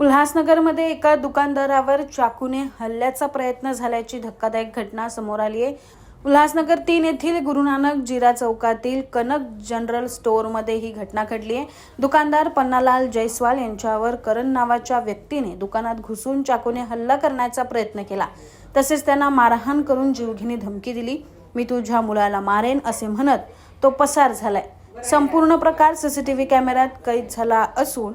उल्हासनगरमध्ये एका दुकानदारावर चाकूने हल्ल्याचा प्रयत्न झाल्याची धक्कादायक घटना समोर आली आहे. उल्हासनगर तीन येथील गुरुनानक जिरा चौकातील कनक जनरल स्टोअरमध्ये ही घटना घडली आहे. दुकानदार पन्नालाल जयस्वाल यांच्यावर करण नावाच्या व्यक्तीने दुकानात घुसून चाकूने हल्ला करण्याचा प्रयत्न केला. तसेच त्यांना मारहाण करून जीवघेणी धमकी दिली. मी तुझ्या मुलाला मारेन असे म्हणत तो पसार झालाय. संपूर्ण प्रकार सीसीटीव्ही कॅमेऱ्यात कैद झाला असून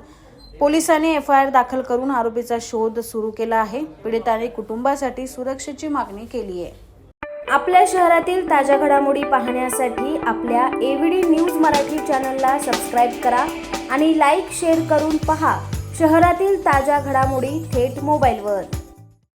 पोलिसांनी एफ आय आर दाखल करून आरोपीचा शोध सुरू केला आहे. पीडिताने कुटुंबासाठी सुरक्षेची मागणी केली आहे. आपल्या शहरातील ताज्या घडामोडी पाहण्यासाठी आपल्या एव्हीडी न्यूज मराठी चॅनलला सबस्क्राईब करा आणि लाईक शेअर करून पहा. शहरातील ताज्या घडामोडी थेट मोबाईलवर.